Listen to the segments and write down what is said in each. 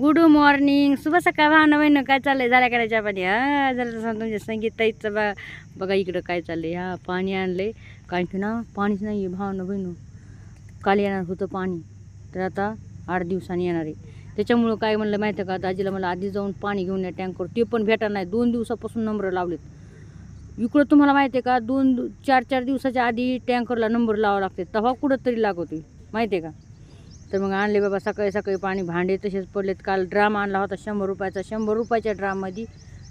Good morning शुभ सकाळ. भावना बहिणं काय चाललंय? झाल्या करायच्या पाणी? हा झालं सांग तुमच्या संगीताईचं बा बघा इकडं काय चाललंय. हा पाणी आणलंय. कारण की ना पाणीच नाही आहे भावना बहिण काल येणार होतं पाणी. तर आता आठ दिवसांनी येणार आहे. त्याच्यामुळं काय म्हणलं माहिती आहे का दाजीला मला आधी जाऊन पाणी घेऊन या टँकर ते पण भेटणार नाही. दोन दिवसापासून नंबर लावलेत. इकडं तुम्हाला माहिती आहे का? दोन चार चार दिवसाच्या आधी टँकरला नंबर लावावं लागते. तेव्हा कुठं तरी लागवतो माहिती आहे का? तर मग आणले बाबा सकाळी सकाळी पाणी भांडे तसेच पडलेत. काल ड्राम आणला होता शंभर रुपयाचा. शंभर रुपयाच्या ड्राममध्ये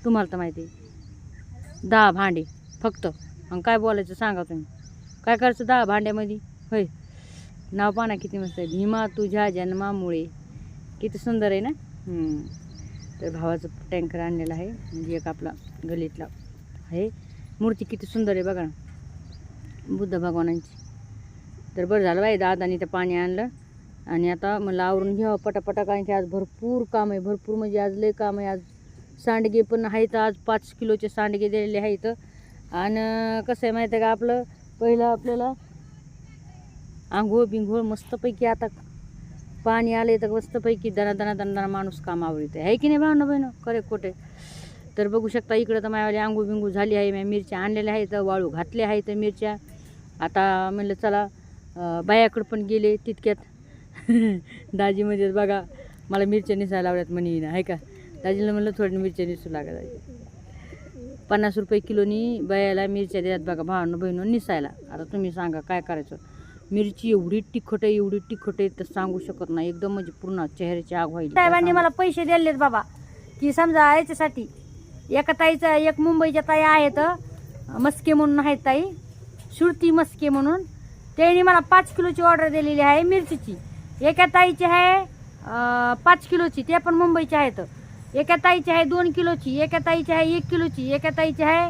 तुम्हाला तर माहिती आहे. दहा भांडे फक्त. मग काय बोलायचं सांगा तुम्ही. काय करायचं दहा भांड्यामध्ये? होय. नाव पाना किती मस्त आहे. भीमा तुझ्या जन्मामुळे. किती सुंदर आहे ना? तर भावाचं टँकर आणलेलं आहे. म्हणजे एक आपला गलीतला आहे. मूर्ती किती सुंदर आहे बघा ना. बुद्ध भगवानांची. तर बरं झालं बाई दादानी तर पाणी आणलं. आणि आता मला आवरून घ्यावं पटापटा कारण की आज भरपूर काम आहे. भरपूर म्हणजे आज लय काम आहे. आज सांडगे पण आहेत. आज पाच किलोचे सांडगे दिलेले आहेत. आणि कसं आहे माहीत आहे का आपलं? पहिलं आपल्याला आंघोळ बिंघोळ मस्तपैकी आता पाणी आले तर मस्तपैकी दना दना दना दना माणूस काम आवडते आहे की नाही भावना बहिणं खरे खोटे तर बघू शकता इकडं तर माझ्यावाली आंघोळ बिंघोळ झाली आहे. मी मिरच्या आणलेल्या आहेत वाळू घातल्या आहेत मिरच्या. आता म्हणलं चला बायाकडं पण गेले तितक्यात. दाजीमध्ये बघा मला मिरच्या निसायला लावल्यात म्हणे ना आहे का? दाजीला म्हणलं थोड्या मिरच्या निसू लागत पन्नास रुपये किलोनी बयाला मिरच्या देतात बघा भावानं बहिणं निसायला. आता तुम्ही सांगा काय करायचं? मिरची एवढी तिखट आहे एवढी तिखट आहे तर सांगू शकत नाही. एकदम म्हणजे पूर्ण चेहऱ्याची आग व्हायची साहेबांनी मला पैसे दिलेत बाबा की समजा याच्यासाठी एका ताईचा एक मुंबईच्या ताई आहेत मस्के म्हणून आहेत ताई श्रुती मस्के म्हणून त्यांनी मला पाच किलोची ऑर्डर दिलेली आहे मिरचीची. एका ताईची आहे पाच किलोची ते पण मुंबईचे आहेत. एका ताईची आहे दोन किलोची एका ताईची आहे एक किलोची एका ताईची आहे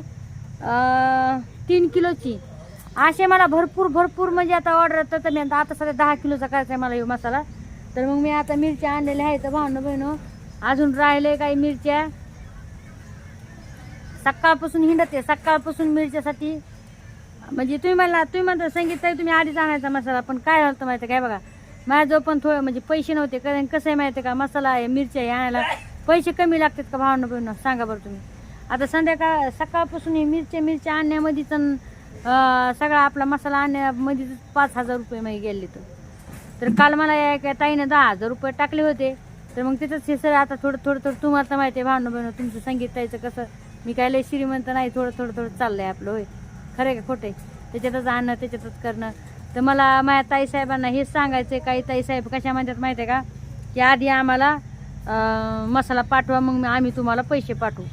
तीन किलोची. असे मला भरपूर भरपूर म्हणजे आता ऑर्डर तर मी आता आता सध्या दहा किलोचा करायचा आहे मला हे मसाला. तर मग मी आता मिरच्या आणलेल्या आहेत भावनं बहिणं. अजून राहिले काही मिरच्या. सकाळपासून हिंडत आहे सकाळपासून मिरच्यासाठी. म्हणजे तुम्ही म्हणला तुम्ही म्हणता संगीत तुम्ही आधीच आणायचा मसाला पण काय झालं माहिती आहे काय बघा. माझं पण थोडं म्हणजे पैसे नव्हते कारण कसं आहे माहिती आहे का मसाला आहे मिरच्या आहे आणायला. पैसे कमी लागतात का भावना बहिणं सांगा बरं तुम्ही. आता संध्याकाळ सकाळपासून हे मिरच्या मिरच्या आणण्यामध्येच सगळा आपला मसाला आणण्यामध्येच पाच हजार रुपये मी गेले तर तर काल मला एका ताईनं दहा हजार रुपये टाकले होते. तर मग त्याच्याच हे सर आता थोडं थोडं थोडं तुम्हाला तर माहिती आहे भावना बहिणं तुमचं संगीत ताईचं कसं मी काय लय श्रीमंत नाही थोडं थोडं थोडं चाललं आहे आपलं होय. खरं आहे का खोटं आहे? त्याच्यातच आणणं त्याच्यातच करणं. तर मला माझ्या ताईसाहेबांना हेच सांगायचं आहे काही ताईसाहेब कशा म्हणतात माहिती आहे का? की आधी आम्हाला मसाला पाठवा मग आम्ही तुम्हाला पैसे पाठवू.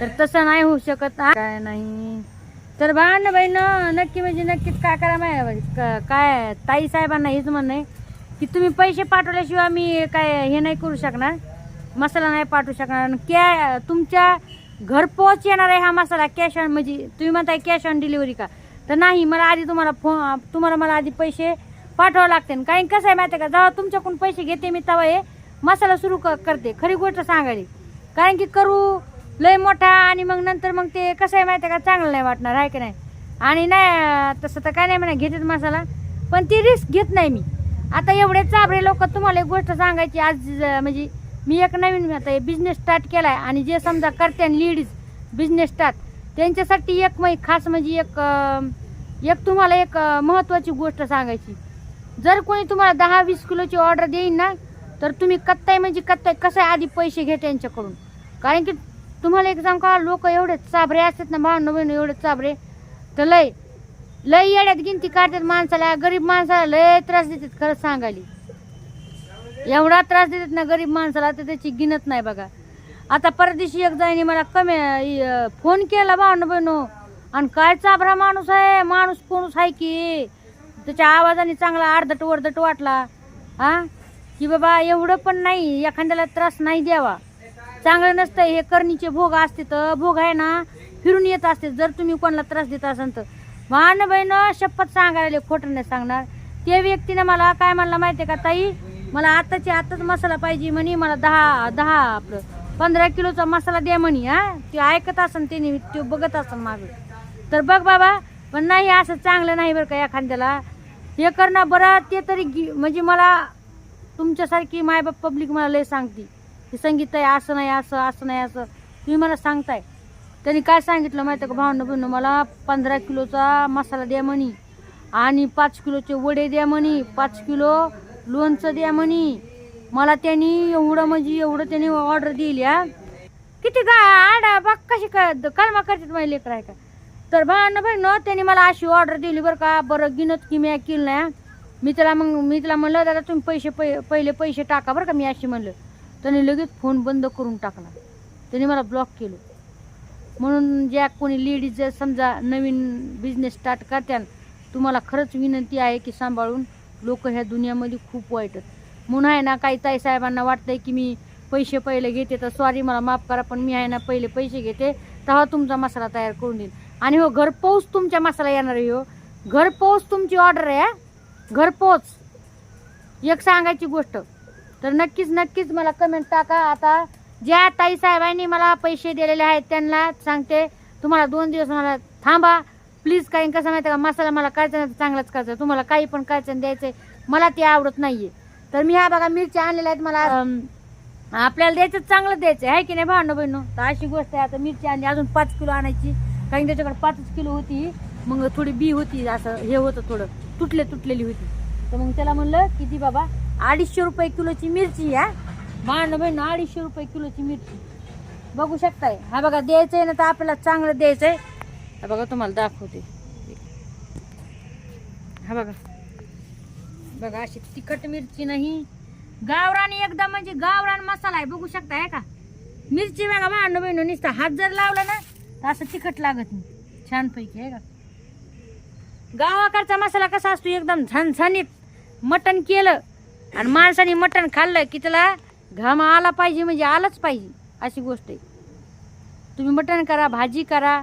तर तसं नाही होऊ शकत. काय नाही. तर भान बहीण नक्की म्हणजे नक्कीच काय करा माहिती काय ताई साहेबांना हेच म्हणणं आहे की तुम्ही पैसे पाठवल्याशिवाय मी काय हे नाही करू शकणार. मसाला नाही पाठवू शकणार. आणि कॅ तुमच्या घरपोच येणार आहे हा मसाला. कॅश ऑन म्हणजे तुम्ही म्हणताय कॅश ऑन डिलिव्हरी का? तर नाही मला आधी तुम्हाला फोन तुम्हाला मला आधी पैसे पाठवावं लागते कारण कसं आहे माहिती आहे का? जेव्हा तुमच्याकडून पैसे घेते मी तेव्हा हे मसाला सुरू क- करते. खरी गोष्ट सांगायची कारण की करू लय मोठा आणि मग नंतर मग ते कसं आहे माहिती आहे का? चांगलं नाही वाटणार आहे की नाही? आणि नाही तसं तर काय नाही म्हणा घेतेच मसाला. पण ती रिस्क घेत नाही मी. आता एवढे चाबरे लोक तुम्हाला एक गोष्ट सांगायची आज म्हणजे मी एक नवीन आता बिझनेस स्टार्ट केला आहे आणि जे समजा करते लेडीज बिझनेस स्टार्ट त्यांच्यासाठी एक मै खास म्हणजे एक एक तुम्हाला एक महत्त्वाची गोष्ट सांगायची. जर कोणी तुम्हाला दहा वीस किलोची ऑर्डर देईन ना तर तुम्ही कत्ताय म्हणजे कत्ताय. कसं आहे आधी पैसे घे त्यांच्याकडून? कारण की तुम्हाला एक सांग का लोक एवढे चाबरे असतात ना भावनं बहिण एवढे चाबरे तर लय लय येड्यात गिनती काढतात माणसाला गरीब माणसाला लय त्रास देतात खरंच सांगायला. एवढा त्रास देतात ना गरीब माणसाला तर त्याची गिनत नाही बघा. आता परदेशी एक जाईने मला कमी फोन केला भावनं बहिणू आणि काय चाबरा माणूस आहे? माणूस कोणूस आहे की? त्याच्या आवाजाने चांगला अर्धट वर्धट वाटला. हा की बाबा एवढं पण नाही. एखाद्याला त्रास नाही द्यावा. चांगलं नसतं. हे करणीचे भोग असते तर भोग आहे ना? फिरून येत असते. जर तुम्ही कोणाला त्रास देत असाल तर. मान बहीण शपथ सांगायला खोटं नाही सांगणार. त्या व्यक्तीने मला काय म्हणलं आहे का ताई? मला आताची आताच मसाला पाहिजे म्हणे. मला दहा दहा आपलं पंधरा किलोचा मसाला द्या म्हणी हा. ते ऐकत असन त्याने ते बघत असन मागे. तर बघ बाबा पण नाही असं चांगलं नाही बरं का एखाद्याला. हे करणं बरं ते तरी गी- म्हणजे मला तुमच्यासारखी मायबाप पब्लिक मला लय सांगते. की संगीत आहे असं नाही असं असं नाही असं. तुम्ही मला सांगताय. त्यांनी काय सांगितलं माहिती का भावनं बहिण मला पंधरा किलोचा मसाला द्या म्हणी. आणि पाच किलोचे वडे द्या म्हणी. पाच किलो लोणचं द्या म्हणी. मला त्यांनी एवढं म्हणजे एवढं त्यांनी ऑर्डर दिली हा. किती का आडा बा कशी का कालमा करतात माझी लेकर आहे का तर भावना बहिण त्यांनी मला अशी ऑर्डर दिली बरं का बरं गिनत की मी केलं नाही मी त्याला मग मी त्याला म्हणलं दादा तुम्ही पैसे पै पहिले पैसे टाका बरं का मी अशी म्हणलं. त्याने लगेच फोन बंद करून टाकला. त्याने मला ब्लॉक केलं. म्हणून ज्या कोणी लेडीज समजा नवीन बिझनेस स्टार्ट करत्यान तुम्हाला खरंच विनंती आहे की सांभाळून लोक ह्या दुनियामध्ये खूप वाईट आहेत. म्हणून आहे ना काही ताई साहेबांना वाटतंय की मी पैसे पहिले घेते तर सॉरी मला माफ करा पण मी आहे ना पहिले पैसे घेते तेव्हा तुमचा मसाला तयार करून देईन. आणि हो घरपोच तुमच्या मसाला येणार आहे हो. घरपोच तुमची ऑर्डर आहे घरपोच एक सांगायची गोष्ट तर नक्कीच नक्कीच मला कमेंट टाका. आता ज्या ताई साहेबांनी मला पैसे दिलेले आहेत त्यांना सांगते तुम्हाला दोन दिवस मला थांबा. प्लीज काही कसं माहिती का मसाला मला करायचं नाही चांगलाच करायचं तुम्हाला काही पण करायचं द्यायचं मला ते आवडत नाही आहे तर मी ह्या बघा मिरच्या आणलेल्या आहेत मला. आपल्याला द्यायचं चांगलं द्यायचं. आहे की नाही भांडो बहिण? तर अशी गोष्ट आहे आता मिरची आणली अजून पाच किलो आणायची. कारण त्याच्याकडे पाचच किलो होती. मग थोडी बी होती असं हे होतं थोडं. तुटले तुटलेली होती. तर मग त्याला म्हणलं किती बाबा अडीचशे रुपये किलोची मिरची या भांडो बहिण अडीचशे रुपये किलोची मिरची. बघू शकताय. हा बघा द्यायचं आहे ना तर आपल्याला चांगलं द्यायचं आहे हा बघा तुम्हाला दाखवते. हा बघा. बघा अशी तिखट मिरची नाही. गावरान एकदम म्हणजे गावरान मसाला आहे बघू शकताय का? मिरची बघा मांडू बिंडू निसता. हात जर लावला ना तर असं तिखट लागत नाही. छानपैकी आहे का? गावाकडचा मसाला कसा असतो एकदम झणझणीत. मटण केलं आणि माणसाने मटण खाल्लं की त्याला घाम आला पाहिजे म्हणजे आलंच पाहिजे अशी गोष्ट आहे. तुम्ही मटण करा भाजी करा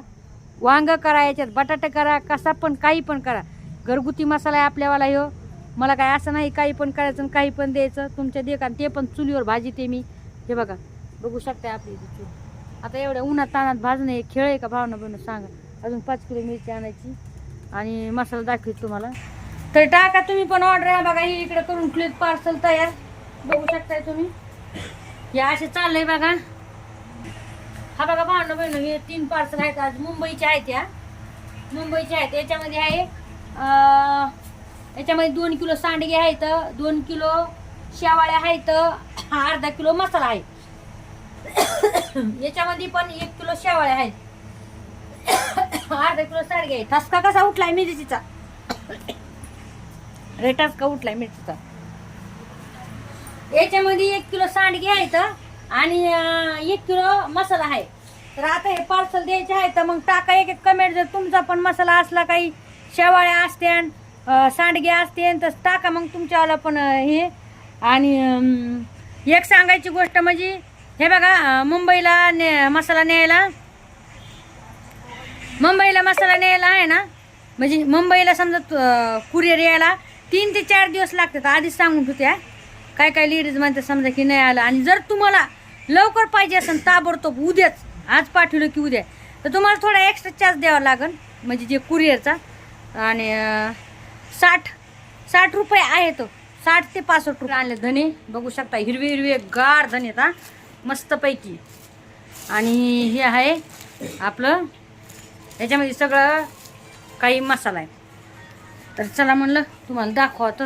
वांग करा याच्यात बटाटा करा कसा पण काही पण करा. घरगुती मसाला आहे आपल्यावाला ह्यो मला काय असं नाही काही पण करायचं आणि काही पण द्यायचं. तुमच्या दे ते पण चुलीवर भाजी ते मी. हे बघा बघू शकते आपली चूल. आता एवढ्या उन्हात तानात भाजणं हे खेळ आहे का भावना बनवून सांगा. अजून पाच किलो मिरची आणायची आणि मसाला दाखवीत तुम्हाला. तर टाका तुम्ही पण ऑर्डर आहे बघा ही इकडे करून क्लिक पार्सल तयार. बघू शकताय तुम्ही. हे असे चाललंय बघा. हा बघा भावना बहिण हे तीन पार्सल आहेत आज. मुंबईचे आहेत या. मुंबईचे आहेत. याच्यामध्ये आहे याच्यामध्ये दोन किलो सांडगे आहेत दोन किलो शेवाळ्या आहेत अर्धा किलो मसाला आहे. याच्यामध्ये पण एक किलो शेवाळ्या आहेत. अर्धा किलो सांडगे आहे ठसका कसा उठलाय मिरचीचा रे ठसका उठलाय मिरचीचा याच्यामध्ये एक किलो सांडगे आहेत आणि एक किलो मसाला आहे. तर आता हे पार्सल द्यायचे आहे तर मग टाका एक एक कमेंट जर तुमचा पण मसाला असला काही शेवाळ्या असत्या सांडगे असते तर टाका मग तुमच्यावाला पण हे. आणि एक सांगायची गोष्ट म्हणजे हे बघा मुंबईला ने मसाला न्यायला. मुंबईला मसाला न्यायला आहे ना? म्हणजे मुंबईला समजा कुरिअर यायला तीन ते चार दिवस लागतात. आधीच सांगून होत्या काय काय लेडीज म्हणतात समजा की नाही आलं. आणि जर तुम्हाला लवकर पाहिजे असेल ताबडतोब उद्याच आज पाठवलं की उद्या तर तुम्हाला थोडा एक्स्ट्रा चार्ज द्यावा लागेल म्हणजे जे कुरिअरचा आणि साठ साठ रुपये आहे तो साठ ते पासष्ट रुपये आणले धने. बघू शकता हिरवे हिरवे गार धने आता हा. मस्तपैकी आणि हे आहे आपलं याच्यामध्ये सगळं काही मसाला आहे. तर चला म्हणलं तुम्हाला दाखवा तर.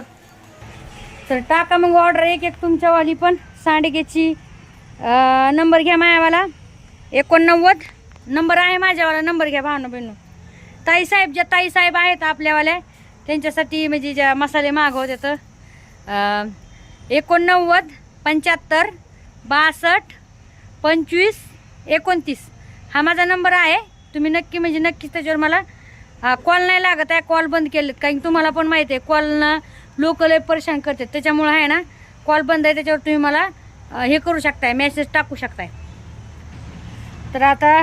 टाका मग ऑर्डर एक एक तुमच्यावाली पण. सांडगेची नंबर घ्या मायावाला. एकोणनव्वद. नंबर आहे माझ्यावाला नंबर घ्या भावना बहिणू ताई साहेब ज्या ताई साहेब आहेत आपल्यावाल्या त्यांच्यासाठी म्हणजे ज्या मसाले मागवते तर एकोणनव्वद पंच्याहत्तर बासष्ट पंचवीस एकोणतीस. हा माझा नंबर आहे. तुम्ही नक्की म्हणजे नक्कीच त्याच्यावर मला कॉल नाही लागत आहे. कॉल बंद केलेत. कारण तुम्हाला पण माहिती आहे कॉलनं लोक लय परेशान करतात. त्याच्यामुळं आहे ना कॉल बंद आहे. त्याच्यावर तुम्ही मला हे करू शकताय. मेसेज टाकू शकताय. तर आता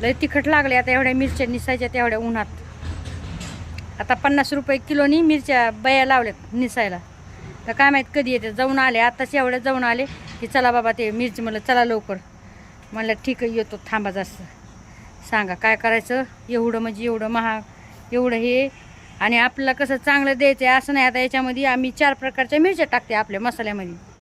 लय तिखट लागले आता एवढ्या मिरच्या निसायच्या तेवढ्या उन्हात. आता पन्नास रुपये किलोनी मिरच्या बया लावल्यात निसायला. तर काय माहीत कधी येते जाऊन आले आताच एवढ्या जाऊन आले की चला बाबा ते मिरची म्हणलं चला लवकर. म्हणलं ठीक आहे येतो थांबा जास्त. सांगा काय करायचं? एवढं म्हणजे एवढं महाग एवढं हे. आणि आपल्याला कसं चांगलं द्यायचं आहे असं नाही. आता याच्यामध्ये आम्ही चार प्रकारच्या मिरच्या टाकते आपल्या मसाल्यामध्ये.